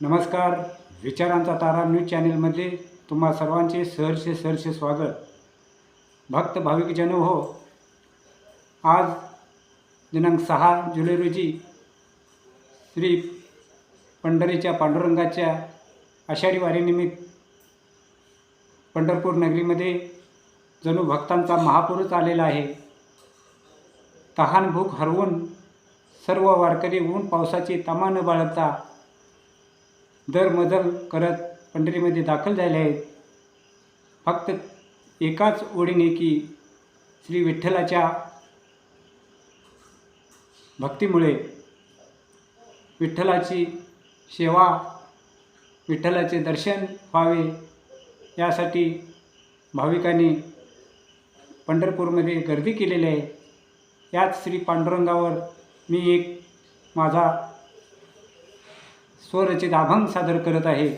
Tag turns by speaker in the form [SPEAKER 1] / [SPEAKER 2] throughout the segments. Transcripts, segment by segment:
[SPEAKER 1] नमस्कार. विचारांचा तारा न्यूज चॅनेलमध्ये तुम्हा सर्वांचे सहर्षे सहर्षे स्वागत. भक्त भाविक जन हो आज दिनांक सहा जुलै रोजी श्री पंढरीच्या पांडुरंगाच्या आषाढी वारीनिमित्त पंढरपूर नगरीमध्ये जणू भक्तांचा महापूरच आलेला आहे. तहान भूक हरवून सर्व वारकरी ऊन पावसाची तमा न बाळगता दरमजल करत पंढरीमध्ये दाखल झाले आहेत. फक्त एकाच ओढीने की श्री विठ्ठलाच्या भक्तीमुळे विठ्ठलाची सेवा विठ्ठलाचे दर्शन व्हावे यासाठी भाविकांनी पंढरपूरमध्ये गर्दी केलेली आहे. याच श्री पांडुरंगावर मी एक माझा स्वरचित अभंग सादर करत आहे.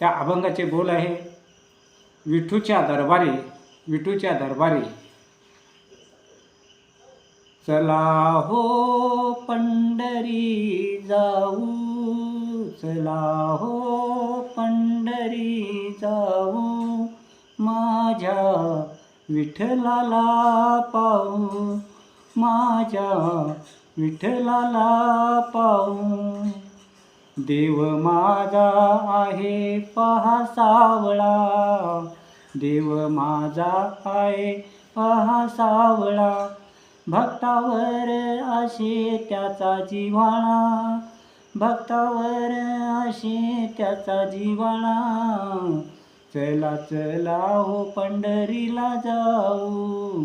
[SPEAKER 1] त्या अभंगाचे बोल आहे विठूच्या दरबारी विठूच्या दरबारी. चला हो पंढरी जाऊ चला हो पंढरी जाऊ माझ्या विठ्ठलाला पाऊ माझ्या विठ्ठलाला पाऊ देव माझा आहे पहा सावळा. देव माझा आहे पहा सावळा. भक्तावर असे त्याचा जिवाणा. भक्तावर असे त्याचा जिवाणा. चला चला हो पंढरीला जाऊ.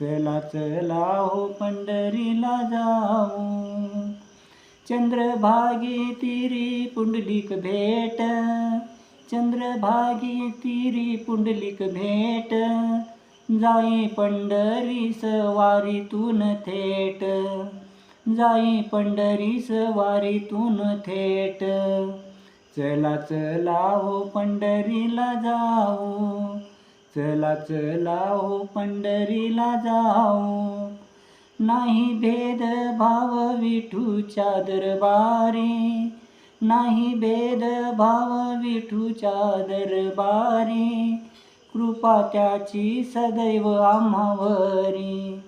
[SPEAKER 1] चला चला हो पंढरीला जाऊ. चंद्रभागी तिरी पुंडलिक भेट. चंद्रभागी तिरी पुंडलिक भेट. जाई पंढरी सवारीतून थेट. जाई पंढरी सवारीतून थेट. चला चला हो पंढरीला जाऊ. चला चला हो पंढरीला जाऊ. नाही भेद भाव विठूच्या दरबारी. नाही भेद भाव विठूच्या दरबारी. कृपा त्याची सदैव आम्हावरी.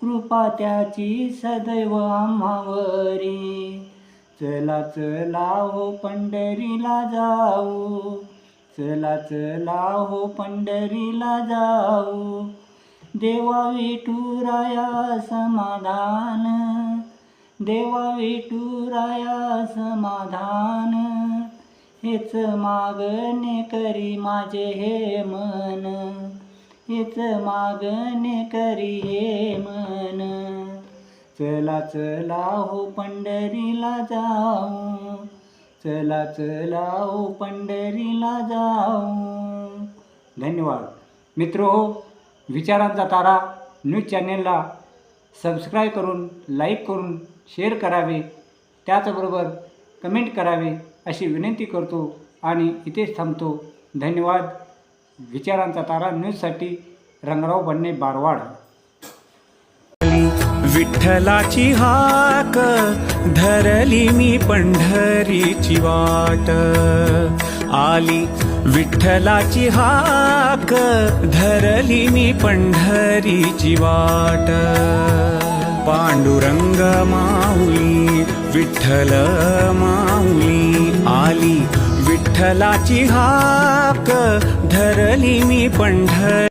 [SPEAKER 1] कृपा त्याची सदैव आम्हावरी. चला चला हो पंढरीला जाऊ. चला चला हो पंढरीला जाऊ. देवा विठुराया समाधान देवा विठुराया समाधान हेच मागणे करी माझे हे मन हेच मागणे करी हे मन. चला चला हो पंढरीला जाऊ चला चला हो पंढरीला जाऊ. धन्यवाद. मित्र हो विचारांचा तारा न्यूज चॅनेलला सबस्क्राईब करून लाईक करून शेअर करावे. त्याचबरोबर कमेंट करावे अशी विनंती करतो आणि इथेच थांबतो. धन्यवाद. विचारांचा तारा न्यूजसाठी रंगराव बन्ने बारवाड.
[SPEAKER 2] विठ्ठलाची हाक धरली मी पंढरीची वाट. आली विठ्ठलाची हाक धरली मी पंढरीची वाट. पांडुरंग माऊली विठ्ठल माऊली आली. विठ्ठलाची हाक धरली मी पंढर